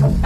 வணக்கம்.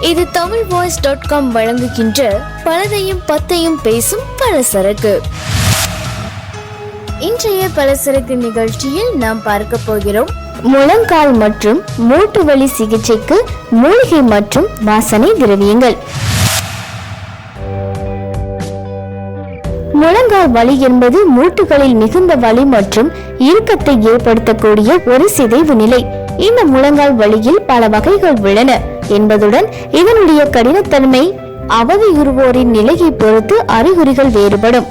இது Tamil voice dot com வழங்குகின்ற பலதையும் பத்தையும் பேசும் பலசரக்கு. இன்றைய பலசரக்கு நிகழ்ச்சியில் நாம் பார்க்க போகிறோம் முழங்கால் மற்றும் மூட்டு வலி சிகிச்சைக்கு மூலிகை மற்றும் வாசனை திரவியங்கள். முழங்கால் வலி என்பது மூட்டுகளில் மிகுந்த வலி மற்றும் இறுக்கத்தை ஏற்படுத்தக்கூடிய ஒரு சிதைவு நிலை. இந்த முழங்கால் வலியில் பல வகைகள் உள்ளன என்பதுடன் இதனுடைய கடினத்தன்மை அவதியுறுவோரின் நிலையை பொறுத்து அறிகுறிகள் வேறுபடும்.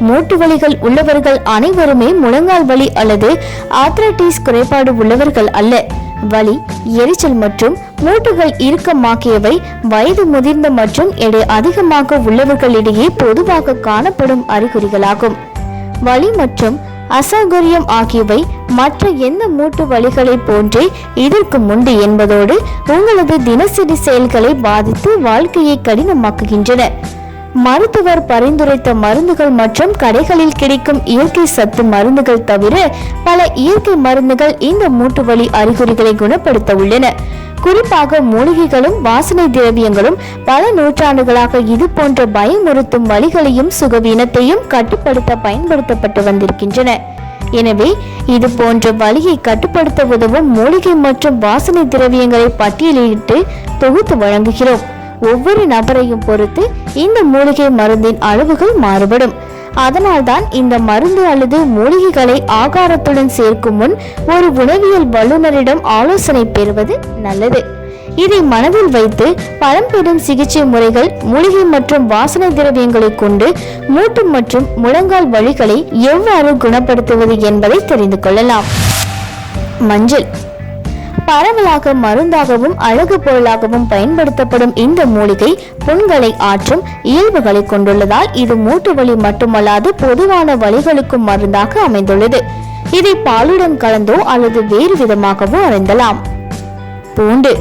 மூட்டு வலிகள் உள்ளவர்கள் அனைவருமே முழங்கால் வலி அல்லது ஆத்ரட்டிஸ் குறைபாடு உள்ளவர்கள் அல்ல. வலி எரிச்சல் மற்றும் மூட்டுகள் இறுக்கமாக்கியவை வயது முதிர்ந்த மற்றும் எடை அதிகமாக உள்ளவர்களிடையே பொதுவாக காணப்படும் அறிகுறிகளாகும். வலி மற்றும் அசௌகரியம் ஆகியவை மற்ற எந்த மூட்டு வழிகளைப் போன்றே இதற்கு முண்டு என்பதோடு உங்களது தினசரி செயல்களை பாதித்து வாழ்க்கையை கடினமாக்குகின்றன. மருத்துவர் பரிந்துரைத்த மருந்துகள் மற்றும் கடைகளில் கிடைக்கும் இயற்கை சத்து மருந்துகள் தவிர பல இயற்கை மருந்துகள் இந்த மூட்டு வலி அறிகுறிகளை குணப்படுத்த உள்ளன குறிப்பாக மூலிகைகளும் வாசனை திரவியங்களும் பல நூற்றாண்டுகளாக இது போன்ற பயமுறுத்தும் வழிகளையும் சுகவீனத்தையும் கட்டுப்படுத்த பயன்படுத்தப்பட்டு வந்திருக்கின்றன. எனவே இது போன்ற வலியை கட்டுப்படுத்த உதவும் மூலிகை மற்றும் வாசனை திரவியங்களை பட்டியலிட்டு தொகுத்து வழங்குகிறோம். ஒவ்வொரு நபரையும் பொறுத்து இந்த மூலிகை மருந்தின் அளவுகள் மாறுபடும். அதனால்தான் இந்த மருந்து அல்லது மூலிகைகளை ஆகாரத்துடன் சேர்க்கும் முன் ஒரு உணவியல் வல்லுநரிடம் ஆலோசனை பெறுவது நல்லது. இதை மனதில் வைத்து பழம்பெரும் சிகிச்சை முறைகள் மூலிகை மற்றும் வாசனை திரவியங்களை கொண்டு மூட்டு மற்றும் முழங்கால் வழிகளை எவ்வாறு குணப்படுத்துவது என்பதை தெரிந்து கொள்ளலாம். மஞ்சள். பரவலாக மருந்தாகவும் அழகு பொருளாகவும் பயன்படுத்தப்படும் இந்த மூலிகை புண்களை ஆற்றும் இயல்புகளை கொண்டுள்ளதால் இது மூட்டு வலி மட்டுமல்லாது பொதுவான வலிகளுக்கும் மருந்தாக அமைந்துள்ளது. இதை பாலுடன் கலந்தோ அல்லது வேறு விதமாகவோ அருந்தலாம். பூண்டு.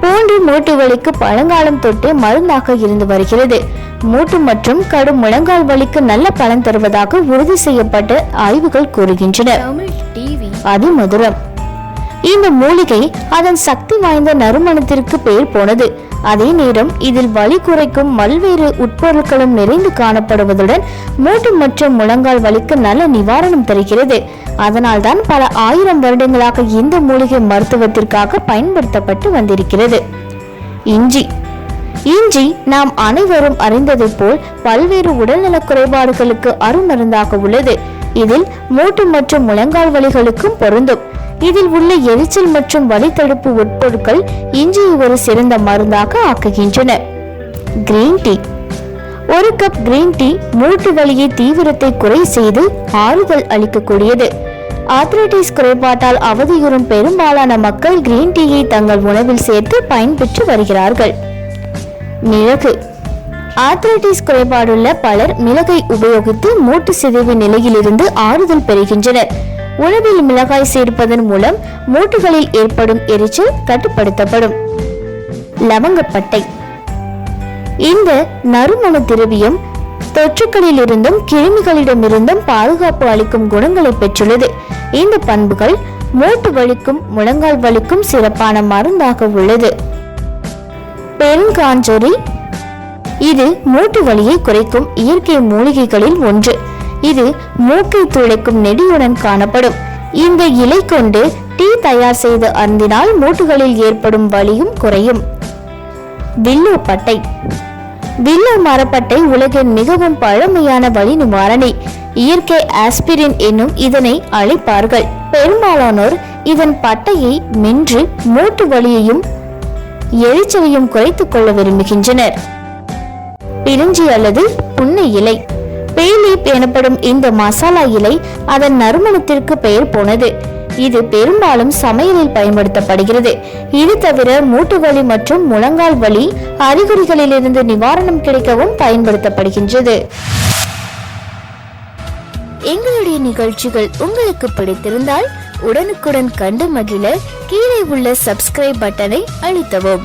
பூண்டு மூட்டு வலிக்கு பழங்காலம் தொட்டு மருந்தாக இருந்து வருகிறது. மூட்டு மற்றும் கடும் முழங்கால் வலிக்கு நல்ல பலன் தருவதாக உறுதி செய்யப்பட்ட ஆய்வுகள் கூறுகின்றன. அதிமதுரம். இந்த மூலிகை அதன் சக்தி வாய்ந்த நறுமணத்திற்கு பெயர் போனது. அதே நேரம் இதில் வலி குறைக்கும் பல்வேறு உட்பொருட்களும் நிறைந்து காணப்படுவதுடன் மூட்டு மற்றும் முழங்கால் வலிக்கு நல்ல நிவாரணம் தருகிறது. அதனால்தான் பல ஆயிரம் வருடங்களாக இந்த மூலிகை மருத்துவத்திற்காக பயன்படுத்தப்பட்டு வந்திருக்கிறது. இஞ்சி. இஞ்சி நாம் அனைவரும் அறிந்ததைப் போல் பல்வேறு உடல்நலக் குறைபாடுகளுக்கு அருமருந்தாக உள்ளது. இதில் மூட்டு மற்றும் முழங்கால் வலிகளுக்கும் பொருந்தும். இதில் உள்ள எரிச்சல் மற்றும் வலி தடுப்பு உட்பொருட்கள் இஞ்சியை ஒரு சிறந்த மருந்தாக ஆக்குகின்றன. கிரீன் டீ ஒரு கப் கிரீன் டீ மூட்டு வலியை தீவிரத்தை குறை செய்து ஆறுதல் அளிக்கக்கூடியது. ஆத்ரைட்டிஸ் குறைபாட்டால் அவதியுறும் பெரும்பாலான மக்கள் கிரீன் டீயை தங்கள் உணவில் சேர்த்து பயன்பெற்று வருகிறார்கள். மிளகு. ஆத்ரைட்டிஸ் குறைபாடுள்ள பலர் மிளகை உபயோகித்து மூட்டு சிதைவு நிலையிலிருந்து ஆறுதல் பெறுகின்றனர். உணவில் மிளகாய் சேர்ப்பதன் மூலம் மூட்டுகளில் ஏற்படும் எரிச்சல் கட்டுப்படுத்தப்படும். லவங்கப்பட்டை. இந்த நறுமண திரவியம் தொற்றுக்களிலிருந்தும் கிருமிகளிடமிருந்தும் பாதுகாப்பு அளிக்கும் குணங்களை பெற்றுள்ளது. இந்த பண்புகள் மூட்டு வலிக்கும் முழங்கால் வலிக்கும் சிறப்பான மருந்தாக உள்ளது. பெருங்காஞ்சொரி இது மூட்டு வலியை குறைக்கும் இயற்கை மூலிகைகளில் ஒன்று. இது மூக்கை துளைக்கும் நெடியுடன் காணப்படும். இந்த இலை கொண்டு டீ தயார் செய்து அருந்தினால் மூட்டுகளில் ஏற்படும் வலியும் குறையும். வில்லு பட்டை. வில்லு மரப்பட்டை உலகின் மிகவும் பழமையான வலி நிவாரணி இயற்கை ஆஸ்பிரின் என்னும் இதனை அழைப்பார்கள் பெரும்பாலானோர் இதன் பட்டையை மென்று மூட்டு வலியையும் எரிச்சலையும் குறைத்துக் கொள்ள விரும்புகின்றனர். பிரிஞ்சி அல்லது புன்னை இலை. பேலீப் எனப்படும் இந்த மசாலா இலை அதன் நறுமணத்திற்கு பெயர் போனது. இது பெரும்பாலும் சமையலில் பயன்படுத்தப்படுகிறது. இது தவிர மூட்டு வலி மற்றும் முழங்கால் வலி அறிகுறிகளிலிருந்து நிவாரணம் கிடைக்கவும் பயன்படுத்தப்படுகின்றது. எங்களுடைய நிகழ்ச்சிகள் உங்களுக்கு பிடித்திருந்தால் உடனுக்குடன் கண்டு மகிழ கீழே உள்ள சப்ஸ்கிரைப் பட்டனை அழுத்தவும்.